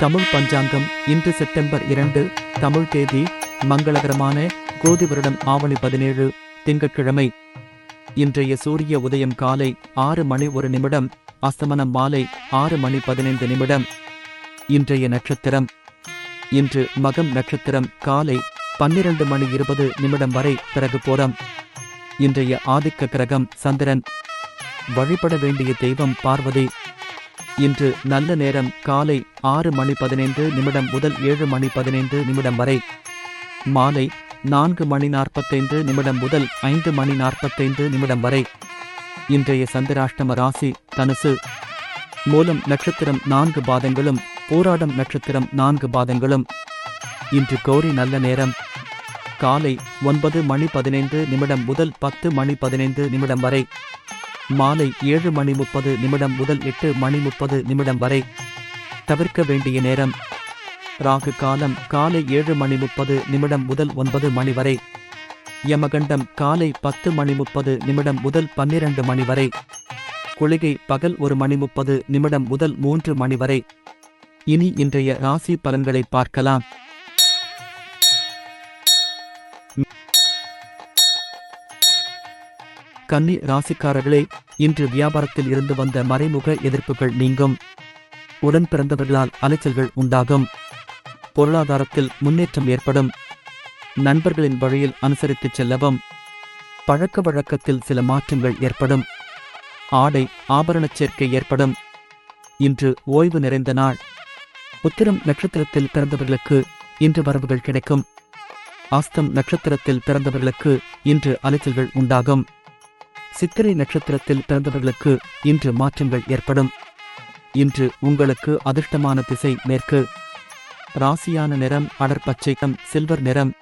தமிழ் பஞ்சாங்கம் இன்று செப்டம்பர் இரண்டு தமிழ் தேதி மங்களகரமான கோதி வருடம் ஆவணி பதினேழு திங்கட்கிழமை. இன்றைய சூரிய உதயம் காலை ஆறு மணி ஒரு நிமிடம் அஸ்தமனம் மாலை ஆறு மணி பதினைந்து நிமிடம். இன்றைய நட்சத்திரம். இன்று மகம் நட்சத்திரம் காலை பன்னிரண்டு மணி இருபது நிமிடம் வரை பிறகு போரம் இன்றைய ஆதிக்க கிரகம் சந்திரன். வழிபட வேண்டிய தெய்வம் பார்வதி. இன்று நல்ல நேரம் காலை ஆறு மணி பதினைந்து நிமிடம் முதல் ஏழு மணி பதினைந்து நிமிடம் வரை. மாலை நான்கு மணி நாற்பத்தைந்து நிமிடம் முதல் ஐந்து மணி நாற்பத்தைந்து நிமிடம் வரை. இன்றைய சந்திராஷ்டம ராசி தனுசு. மூலம் நட்சத்திரம் நான்கு பாதங்களும் போராடம் நட்சத்திரம் நான்கு பாதங்களும். இன்று கோரி நல்ல நேரம். காலை ஒன்பது மணி பதினைந்து நிமிடம் முதல் பத்து மணி பதினைந்து நிமிடம் வரை. மாலை ஏழு மணி முப்பது நிமிடம் முதல் எட்டு மணி முப்பது நிமிடம் வரை. தவிர்க்க வேண்டிய நேரம். ராகு காலம் காலை ஏழு மணி முப்பது நிமிடம் முதல் ஒன்பது மணி வரை. யமகண்டம் காலை பத்து மணி முப்பது நிமிடம் முதல் பன்னிரண்டு மணி வரை. குளிகை பகல் ஒரு மணி முப்பது நிமிடம் முதல் மூன்று மணி வரை. இனி இன்றைய ராசி பலன்களை பார்க்கலாம். கன்னி ராசிக்காரர்களே இன்று வியாபாரத்தில் இருந்து வந்த மறைமுக எதிர்ப்புகள் நீங்கும். உடன் பிறந்தவர்களால் அலைச்சல்கள் உண்டாகும். பொருளாதாரத்தில் முன்னேற்றம் ஏற்படும். நண்பர்களின் வழியில் அனுசரித்துச் செல்லவும். பழக்க வழக்கத்தில் சில மாற்றங்கள் ஏற்படும். ஆடை ஆபரணச் சேர்க்கை ஏற்படும். இன்று ஓய்வு நிறைந்த நாள். உத்திரம் நட்சத்திரத்தில் பிறந்தவர்களுக்கு இன்று வரவுகள் கிடைக்கும். ஆஸ்தம் நட்சத்திரத்தில் பிறந்தவர்களுக்கு இன்று அலைச்சல்கள் உண்டாகும். சித்திரை நட்சத்திரத்தில் பிறந்தவர்களுக்கு இன்று மாற்றங்கள் ஏற்படும். இன்று உங்களுக்கு அதிர்ஷ்டமான திசை மேற்கு. ராசியான நிறம் அடற்பச்சைக்கம் சில்வர் நிறம்.